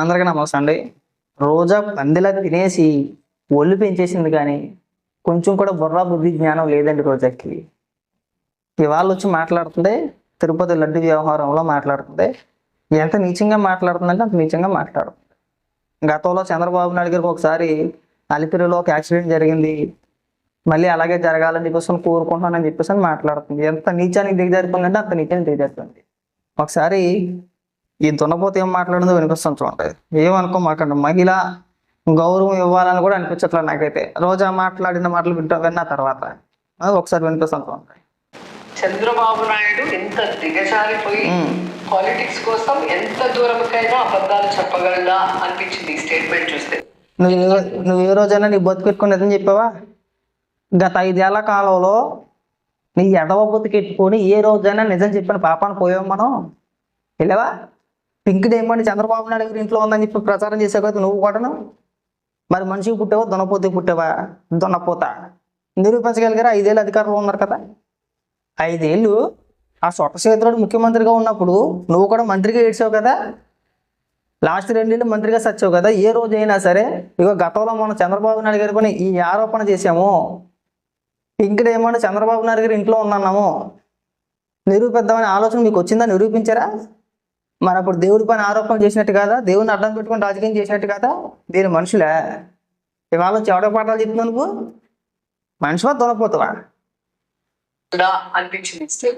అందరికీ నమస్తే అండి. రోజా పందిలా తినేసి ఒళ్ళు పెంచేసింది కానీ కొంచెం కూడా బుర్ర బుద్ధి జ్ఞానం లేదండి రోజాకి. ఇవాళ వచ్చి మాట్లాడుతుంది తిరుపతి లడ్డు వ్యవహారంలో మాట్లాడుతుంది. ఎంత నీచంగా మాట్లాడుతుందంటే అంత నీచంగా మాట్లాడుతుంది. గతంలో చంద్రబాబు నాయుడు గారికి ఒకసారి అలిపిరిలో ఒక యాక్సిడెంట్ జరిగింది. మళ్ళీ అలాగే జరగాలని చెప్పేసి కోరుకుంటున్నానని చెప్పేసి అని మాట్లాడుతుంది. ఎంత నీచానికి దిగజారిపోయిందంటే అంత నీచానికి దిగజారుతుంది ఒకసారి ఈ దున్నపోతే ఏం మాట్లాడిందో వినిపిస్తాను చూడండి ఏమనుకో మాకండి మహిళ గౌరవం ఇవ్వాలని కూడా అనిపించట్లేదు నాకైతే. రోజా మాట్లాడిన మాటలు వింటా విన్న తర్వాత. ఒకసారి వినిపిస్తాను చూడండి చంద్రబాబు నాయుడు ఎంత దిగజారిపోయి. పాలిటిక్స్ కోసం ఎంత దూరంకైనా అబద్ధాలు చెప్పగలదా అనిపించింది స్టేట్మెంట్ చూస్తే? నువ్వు ఏ- నువ్వు ఏ రోజైనా నీ బతుకు పెట్టుకుని నిజం చెప్పావా? గత ఐదేళ్ళ కాలంలో నీ ఎడవ బతుకెట్టుకొని ఏ రోజైనా నిజం చెప్పిన పాపాన్ని పోయాం మనం. వెళ్ళావా? పింక్ డైమండ్ చంద్రబాబు నాయుడు గారి ఇంట్లో ఉందని చెప్పి ప్రచారం చేసావు కదా నువ్వు కూడాను? మరి మనిషికి పుట్టావా దున్నపోతే పుట్టావా? దొనపోత నిరూపించగలిగారా? ఐదేళ్ళు అధికారంలో ఉన్నారు కదా. ఐదేళ్ళు? ఆ సొట్టశేఖరుడు ముఖ్యమంత్రిగా ఉన్నప్పుడు నువ్వు కూడా మంత్రిగా ఏడ్చావు కదా? లాస్ట్ రెండేళ్ళు మంత్రిగా సచ్చావు కదా? ఏ రోజు అయినా సరే ఇగో గతంలో మనం చంద్రబాబు నాయుడు గారి పని ఈ ఆరోపణ చేశాము. పింక్ చంద్రబాబు నాయుడు గారి ఇంట్లో ఉన్నాము నిరూపిద్దామనే ఆలోచన మీకు వచ్చిందా? నిరూపించారా? మరి అప్పుడు దేవుడి పైన ఆరోపణ చేసినట్టు కాదా? దేవుని అడ్డం పెట్టుకొని రాజకీయం చేసినట్టు కదా? దీని మనుషులే. ఇవాళ చెవడ పాఠాలు చెప్తున్నావు నువ్వు? మనిషివా దొరపోతావా ఇలా అనిపించింది.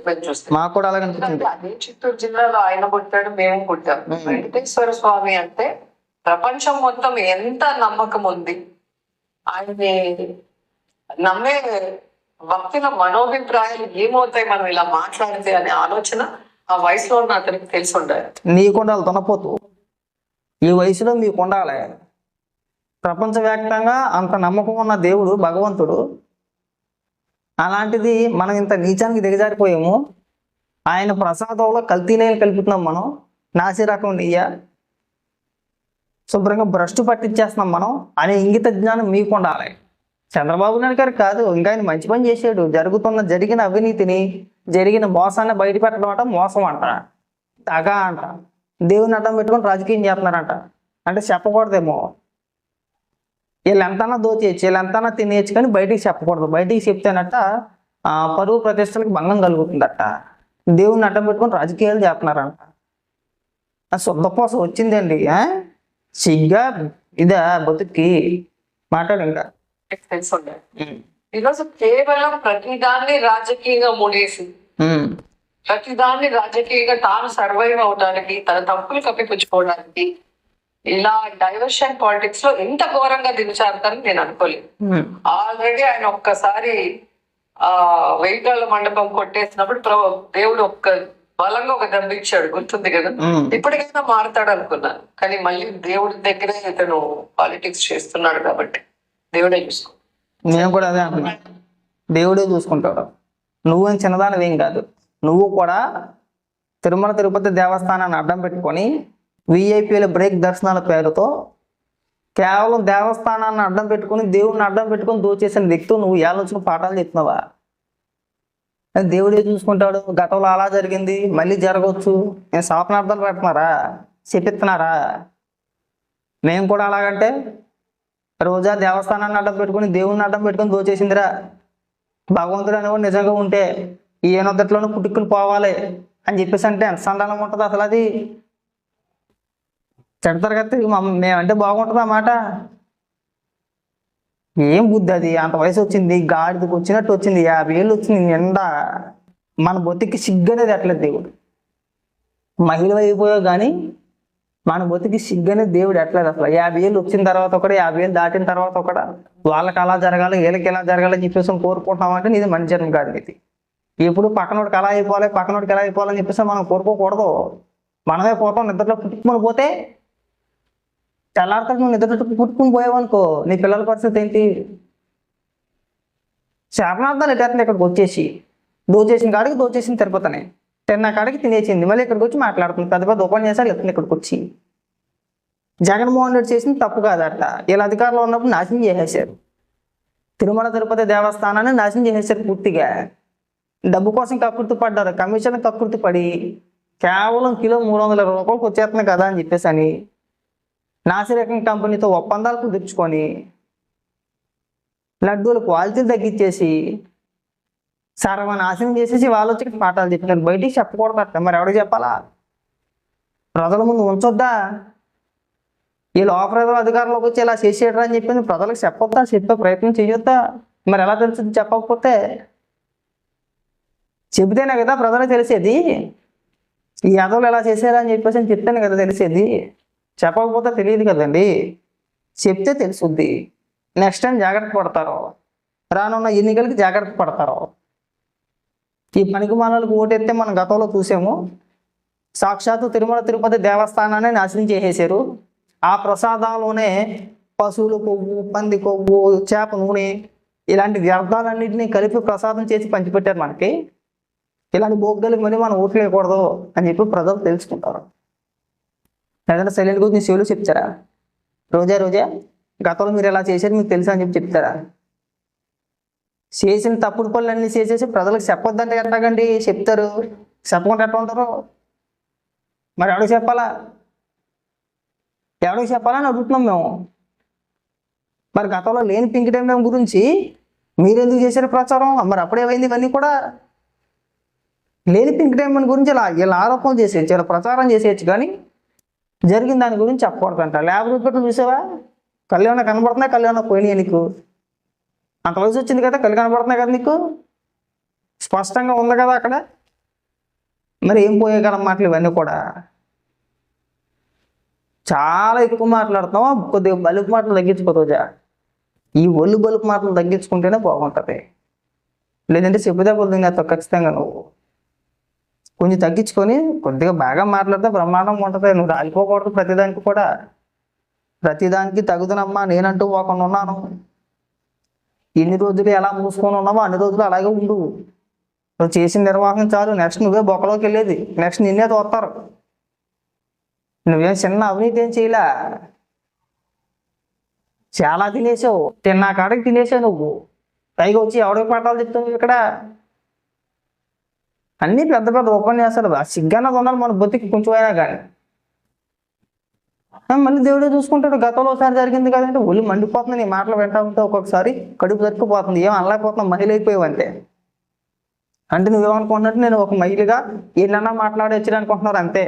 మాకు కూడా అలాగే అనిపించింది. అదే చిత్తూరు జిల్లాలో ఆయన పుట్టాడు మేము ఉమ్. వెంకటేశ్వర స్వామి అంటే ప్రపంచం మొత్తం ఎంత నమ్మకం ఉంది? ఆయన్ని నమ్మే భక్తుల మనోభిప్రాయాలు ఏమవుతాయి మనం ఇలా మాట్లాడితే అనే ఆలోచన ఆ వయసులో ఉన్న అతనికి తెలిసి ఉండాలి. నీ ఉండాలి దున్నపోతు ఈ వయసులో మీకు ఉండాలి. ప్రపంచవ్యాప్తంగా అంత నమ్మకం ఉన్న దేవుడు భగవంతుడు. అలాంటిది మనం ఇంత నీచానికి దిగజారిపోయాము. ఆయన ప్రసాదంలో కల్తీ కలుపుతున్నాం మనం. నాసి రకం నెయ్య. శుభ్రంగా భ్రష్టు పట్టించేస్తున్నాం మనం. అనే ఇంగిత జ్ఞానం మీకు ఉండాలి. చంద్రబాబు నాయుడు గారు కాదు ఇంకా ఆయన మంచి పని చేశాడు. జరుగుతున్న జరిగిన అవినీతిని జరిగిన మోసాన్ని బయట పెట్టడం అంట మోసం అంట. తగా అంట. దేవుని అడ్డం పెట్టుకొని రాజకీయం చేస్తున్నారంట. అంటే చెప్పకూడదేమో. వీళ్ళు ఎంతనా దోచేయచ్చు వీళ్ళు ఎంతనా తినేయచ్చు కానీ బయటికి చెప్పకూడదు. బయటికి చెప్తేనట ఆ, పరువు ప్రతిష్టలకు భంగం కలుగుతుందట. దేవుని అడ్డం పెట్టుకొని రాజకీయాలు చేస్తున్నారంట. ఆ శుద్ధపోసం వచ్చిందండి సిగ్గా ఇదా బతుక్కి? మాట్లాడు ఇంకా. ఈరోజు కేవలం ప్రతిదాన్ని రాజకీయంగా ముడేసి ప్రతిదాన్ని రాజకీయంగా తాను సర్వైవ్ అవడానికి తన తప్పులు కప్పిపుచ్చుకోవడానికి ఇలా డైవర్షన్ పాలిటిక్స్లో ఇంత ఘోరంగా దిగజారుతారని నేను అనుకోలేదు. ఆల్రెడీ ఆయన ఒక్కసారి ఆ వెయ్యిటాళ్ళ మండపం కొట్టేసినప్పుడు దేవుడు ఒక్క బలంగా ఒక ఇచ్చాడు గుర్తుంది కదా. ఇప్పటికైనా మారుతాడు అనుకున్నాను. కానీ మళ్ళీ దేవుడి దగ్గరే ఇతను పాలిటిక్స్ చేస్తున్నాడు కాబట్టి దేవుడే చూసుకో. నేను కూడా అదే అంటున్నా దేవుడే చూసుకుంటాడు. నువ్వేం చిన్నదానివేం కాదు. నువ్వు కూడా తిరుమల తిరుపతి దేవస్థానాన్ని అడ్డం పెట్టుకొని విఐపీల బ్రేక్ దర్శనాల పేరుతో కేవలం దేవస్థానాన్ని అడ్డం పెట్టుకొని దేవుడిని అడ్డం పెట్టుకొని దోచేసిన వ్యక్తి నువ్వు ఏళ్ళ పాఠాలు చెప్తున్నావా? దేవుడే చూసుకుంటాడు? గతంలో అలా జరిగింది మళ్ళీ జరగవచ్చు. నేను శాపనార్థాలు పెడుతున్నారా? చెప్పిస్తున్నారా? మేము కూడా అలాగంటే రోజా దేవస్థానాన్ని అడ్డం పెట్టుకుని దేవుణ్ణి అడ్డం పెట్టుకుని దోచేసిందిరా. భగవంతుడు అనేవాడు నిజంగా ఉంటే ఈ ఏనొద్దట్లోనూ పుట్టుకుని పోవాలి అని చెప్పేసి అంటే ఎంత సండాలం ఉంటుంది అసలు అది. చెడతారు కదా మేమంటే బాగుంటుంది మాట? ఏం బుద్ధి అది? అంత వయసు వచ్చింది గాడిదకి వచ్చినట్టు వచ్చింది యాభై ఏళ్ళు వచ్చింది నిండా మన బొత్తికి సిగ్గనేది అట్లేదు దేవుడు. మహిళ అయిపోయావు కానీ మన బతికి సిగ్గనే దేవుడు ఎట్లేదు అసలు? యాభై ఏళ్ళు వచ్చిన తర్వాత ఒకటి యాభై ఏళ్ళు దాటిన తర్వాత ఒకట. వాళ్ళకి అలా జరగాలి వీళ్ళకి ఎలా జరగాలి అని చెప్పేసి కోరుకుంటున్నామంటే ఇది మంచి జన్మ కాదు ఇది. ఇప్పుడు పక్కనోడికి అలా అయిపోవాలి పక్కనోడికి ఎలా అయిపోవాలని చెప్పేసి మనం కోరుకోకూడదు. మనమే పోతాం నిద్రలో పుట్టుకుని పోతే తెల్లారితో నువ్వు నిద్రలో పుట్టుకుని పోయావనుకో నీ పిల్లల పరిస్థితి ఏంటి? శాపనార్థాలు ఎట్లా ఇక్కడికి వచ్చేసి దోచేసిన కాడికి దోచేసిన తిరుపతిని. తిన్న కాడికి తినేసింది. మళ్ళీ ఇక్కడికి వచ్చి మాట్లాడుతుంది. పెద్ద పెద్ద ఉపన్యాసాలు ఎత్తుంది ఇక్కడికి వచ్చి. జగన్మోహన్ రెడ్డి చేసింది తప్పు కాదు అట్లా వీళ్ళ అధికారంలో ఉన్నప్పుడు నాశనం చేసేసారు తిరుమల తిరుపతి దేవస్థానాన్ని నాశనం చేసేసారు పూర్తిగా. డబ్బు కోసం కకృతి పడ్డారు. కమిషన్ కకృతి పడి కేవలం కిలో మూడు వందల రూపాయలకు వచ్చేస్తుంది కదా అని చెప్పేసి అని నాసిరకం కంపెనీతో ఒప్పందాలు కుదుర్చుకొని లడ్డూల క్వాలిటీలు తగ్గించేసి సర్వనాశనం చేసేసి వాళ్ళు వచ్చి పాఠాలు చెప్పినారు. బయటికి చెప్పకూడదట మరి. ఎవరికి చెప్పాలా? ప్రజల ముందు ఉంచొద్దా? ఈ లోపల అధికారంలోకి వచ్చి ఇలా చేసేయడం అని చెప్పింది ప్రజలకు చెప్పొద్దా? చెప్పే ప్రయత్నం చేయొద్దా? మరి ఎలా తెలుస్తుంది చెప్పకపోతే? చెబితేనే కదా ప్రజలకు తెలిసేది. ఈ యాదవులు ఎలా చేశారా అని చెప్పేసి అని చెప్తేనే కదా తెలిసేది. చెప్పకపోతే తెలియదు కదండి. చెప్తే తెలుసుద్ది. నెక్స్ట్ టైం జాగ్రత్త పడతారు. రానున్న ఎన్నికలకి జాగ్రత్త పడతారు. ఈ పనికి మనలకు ఓటెత్తే మనం గతంలో చూసాము. సాక్షాత్తు తిరుమల తిరుపతి దేవస్థానాన్ని నాశనం చేసేసారు ఆ ప్రసాదాల్లోనే పశువుల కొవ్వు పంది కొవ్వు చేప నూనె ఇలాంటి వ్యర్థాలన్నింటినీ కలిపి ప్రసాదం చేసి పంచిపెట్టారు మనకి. ఇలాంటి బోగ్గాలకు మళ్ళీ మనం ఓట్లేయకూడదు అని చెప్పి ప్రజలు తెలుసుకుంటారు. లేదంటే సైలెంట్ గురించి శివులు చెప్తారా? రోజా రోజా గతంలో మీరు ఎలా చేశారు మీకు తెలుసా అని చెప్పి చెప్తారా? చేసిన తప్పుడు పనులన్నీ చేసేసి ప్రజలకు చెప్పొద్దంటే ఎట్లాగండి చెప్తారు? చెప్పకుండా ఎట్లా ఉంటారు? మరి ఎవడికి చెప్పాలా? ఎవడికి చెప్పాలని అడుగుతున్నాం మేము. మరి గతంలో లేని పింక్ డైమండ్ గురించి మీరెందుకు చేశారు ప్రచారం? మరి అప్పుడేమైంది ఇవన్నీ కూడా లేని పింక్ డైమండ్ గురించి ఇలా ఇలా ఆరోపణ చేసేయచ్చు ఇలా ప్రచారం చేసేయచ్చు కానీ జరిగిన దాని గురించి చెప్పకూడదంట. ల్యాబ్ రిపోర్ట్లు చూసావా? కళ్యాణ కనబడుతున్నాయి కళ్యాణ పోయినాయి నీకు. అంత వయసు వచ్చింది కదా కళ్ళు కనబడుతున్నాయి కదా నీకు? స్పష్టంగా ఉంది కదా అక్కడ? మరి ఏం పోయే కదా మాటలు ఇవన్నీ కూడా? చాలా ఎక్కువ మాట్లాడతాం కొద్దిగా బలుపు మాటలు తగ్గించుకో ఈ ఒళ్ళు బలుపు మాటలు తగ్గించుకుంటేనే బాగుంటుంది. లేదంటే చెప్పుదే పొద్దుగా ఖచ్చితంగా నువ్వు. కొంచెం తగ్గించుకొని కొద్దిగా బాగా మాట్లాడితే బ్రహ్మాండంగా ఉంటుంది. నువ్వు రాలిపోకూడదు ప్రతిదానికి కూడా. ప్రతిదానికి తగుదనమ్మా నేనంటూ పోకుండా ఉన్నాను. ఎన్ని రోజులు ఎలా మూసుకొని ఉన్నావో అన్ని రోజులు అలాగే ఉండు. నువ్వు చేసిన నిర్వాహకం చాలు. నెక్స్ట్ నువ్వే బొక్కలోకి వెళ్ళేది. నెక్స్ట్ నిన్నే తోస్తారు. నువ్వేం చిన్న అవినీతి ఏం చేయలే. చాలా తినేసావు. తిన్నా కాడికి తినేసావు నువ్వు. పైగా వచ్చి ఎవడికి పాఠాలు చెప్తావు ఇక్కడ? అన్ని పెద్ద పెద్ద ఉపన్యాసాలు. సిగ్గన్నది ఉండాలి మన బతికి కొంచెం అయినా కానీ. మళ్ళీ దేవుడే చూసుకుంటాడు. గతంలో ఒకసారి జరిగింది కదంటే ఒళ్ళు మండిపోతుంది. నీ మాటలు వింటా ఉంటే ఒక్కొక్కసారి కడుపు తట్టుకుపోతుంది. ఏం అనలేకపోతున్నావు? మహిళ అయిపోయావు అంతే అంటే నువ్వేమనుకుంటున్నట్టు నేను ఒక మహిళగా ఏళ్ళన్నా మాట్లాడొచ్చు అనుకుంటున్నారు అంతే.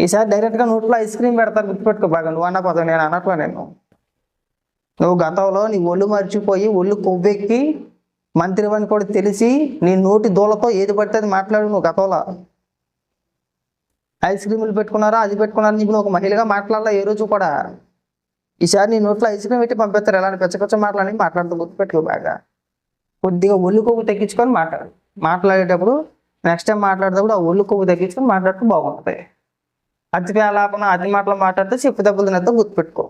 ఈసారి డైరెక్ట్గా నోట్లో ఐస్ క్రీమ్ పెడతారు. గుర్తుపెట్టుకో బాగా. నువ్వు అన్నపోతావు నేను అన్నట్లే నేను. నువ్వు గతంలో నీ ఒళ్ళు మర్చిపోయి ఒళ్ళు కొవ్వెక్కి మంత్రివని కూడా తెలిసి నీ నోటి దూలతో ఏది పడితే అది మాట్లాడు నువ్వు గతంలో. ఐస్ క్రీములు పెట్టుకున్నారా? అది పెట్టుకున్నారా? నీకు ఒక మహిళగా మాట్లాడాలా ఏ రోజు కూడా? ఈసారి నీ నోట్లో ఐస్ క్రీమ్ పెట్టి పంపిస్తారు. ఎలాంటి పెచ్చకొచ్చ మాట్లాడి మాట్లాడుతూ గుర్తుపెట్టుకో బాగా. కొద్దిగా ఒళ్ళు కొవ్వు తగ్గించుకొని మాట్లాడు మాట్లాడేటప్పుడు నెక్స్ట్ టైం మాట్లాడేటప్పుడు ఆ ఒళ్ళు కొవ్వు తగ్గించుకొని మాట్లాడితే బాగుంటుంది. అతి ఆలాపన అతి మాటలు మాట్లాడితే చెప్పు దెబ్బలు తినేద్దాం గుర్తుపెట్టుకో